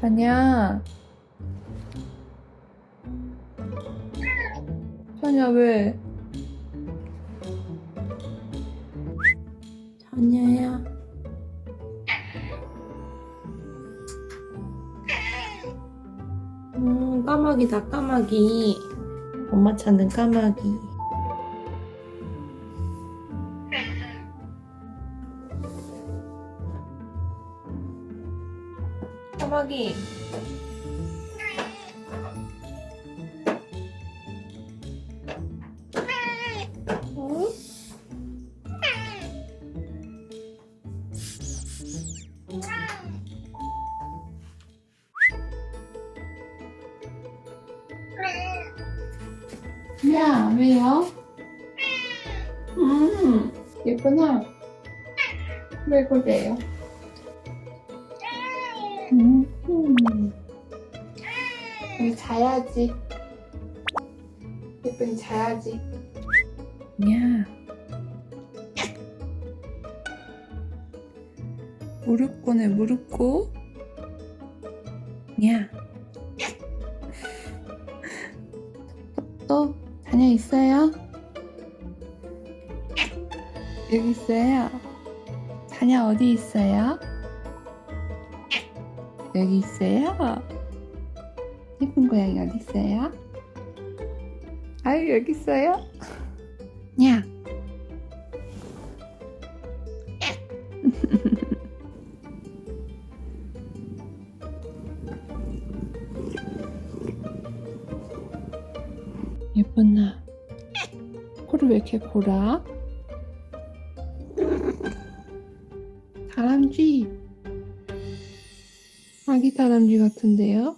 자냐? 자냐, 왜? 자냐야. 음, 까마귀다, 까마귀. 엄마 찾는 까마귀. 응? 야, 왜요? 음, 예쁘나? 왜 그래요? 우리 자야지. 예쁜이 자야지. 야. 무릎 꼬네, 무릎 꼬. 야. 또 다녀 있어요? 여기 있어요. 다녀 어디 있어요? 여기 있어요. 예쁜 고양이 어디 있어요? 아유 여기 있어요. 야. 예쁜 나. 코를 왜 이렇게 골아? 다람쥐. 아기 다람쥐 같은데요?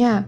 야,